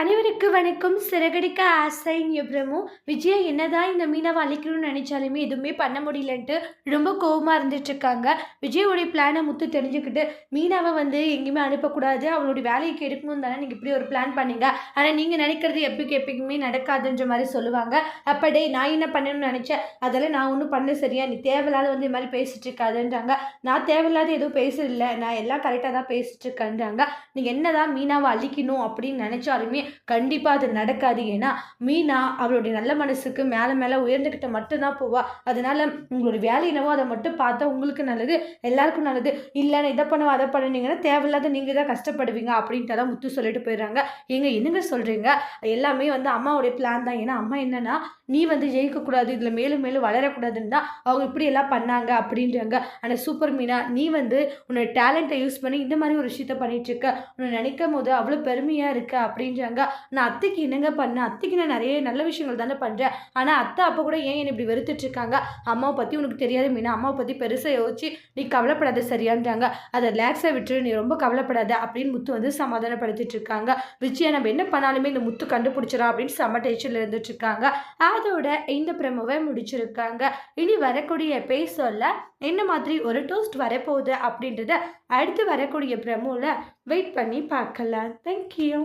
அனைவருக்கு வணக்கம். சிறகடிக்க ஆசை பிரமு. விஜய் என்னதான் இந்த மீனவை அழிக்கணும்னு நினைச்சாலுமே எதுவுமே பண்ண முடியலன்ட்டு ரொம்ப கோவமா இருந்துட்டு இருக்காங்க. விஜயோடைய பிளானை முத்து தெரிஞ்சுக்கிட்டு மீனாவை வந்து எங்கேயுமே அனுப்பக்கூடாது. அவளுடைய வேலையை கெடுக்கணும் தானே நீங்கள் இப்படி ஒரு பிளான் பண்ணீங்க. ஆனால் நீங்கள் நினைக்கிறது எப்படிக்கு எப்பயுமே நடக்காதுன்ற மாதிரி சொல்லுவாங்க. அப்படே நான் என்ன பண்ணணும்னு நினச்சேன்? அதெல்லாம் நான் ஒன்றும் பண்ண சரியா? நீ தேவையில்லாத வந்து இது மாதிரி பேசிட்டு இருக்காதுன்றாங்க. நான் தேவையில்லாத எதுவும் பேசல. நான் எல்லாம் கரெக்டாக தான் பேசிட்டு இருக்கேன்றாங்க. நீங்கள் என்னதான் மீனாவை அழிக்கணும் அப்படின்னு நினச்சாலுமே கண்டிப்பாக அது நடக்காது. ஏன்னா மீனா அவளுடைய நல்ல மனசுக்கு மேலே மேலே உயர்ந்துக்கிட்ட மட்டும்தான் போவா. அதனால் உங்களுடைய வேலை என்னவோ அதை மட்டும் பார்த்தா உங்களுக்கு நல்லது எல்லாருக்கும் நல்லது. இல்லைன்னா இதை பண்ணுவோம் அதை பண்ணுனீங்கன்னா தேவையில்லாத நீங்கள் தான் கஷ்டப்படுவீங்க அப்படின்ட்டு தான் முத்து சொல்லிட்டு போயிடுறாங்க. ஏங்க என்னங்க சொல்கிறீங்க எல்லாமே வந்து அம்மாவுடைய பிளான் தான். ஏன்னா அம்மா என்னன்னா நீ வந்து ஜெயிக்கக்கூடாது இதில் மேலும் மேலும் வளரக்கூடாதுன்னு தான் அவங்க இப்படி எல்லாம் பண்ணாங்க அப்படின்றாங்க. ஆனால் சூப்பர் மீனா நீ வந்து உன்னோட டேலண்ட்டை யூஸ் பண்ணி இந்த மாதிரி ஒரு விஷயத்த பண்ணிட்டு இருக்க. உன்னை நினைக்கும் போது அவ்வளோ பெருமையாக இருக்க அப்படின்றாங்க. நான் அத்தைக்கு என்னங்க பண்ணேன்? அத்தைக்கு நான் நிறைய நல்ல விஷயங்கள் தானே பண்ணுறேன் ஆனால் அத்தை அப்போ கூட ஏன் என்னை இப்படி வெறுத்துட்ருக்காங்க அம்மாவை பற்றி உனக்கு தெரியாது மீனா. அம்மாவை பற்றி பெருசாக யோசிச்சு நீ கவலைப்படாத சரியான்றாங்க. அதை ரிலாக்ஸாக விட்டுரு. நீ ரொம்ப கவலைப்படாத அப்படின்னு முத்து வந்து சமாதானப்படுத்திட்டு இருக்காங்க. விஜயா நம்ம என்ன பண்ணாலுமே இந்த முத்து கண்டுபிடிச்சிடா அப்படின்னு செம்ம டென்ஷனில் இருந்துட்டு இருக்காங்க. அதோட இந்த பிரமவை முடிச்சிருக்காங்க. இனி வரக்கூடிய பேசல என்ன மாதிரி ஒரு டோஸ்ட் வரப்போகுது அப்படின்றத அடுத்து வரக்கூடிய பிரமுவில் வெயிட் பண்ணி பார்க்கலாம். தேங்க்யூ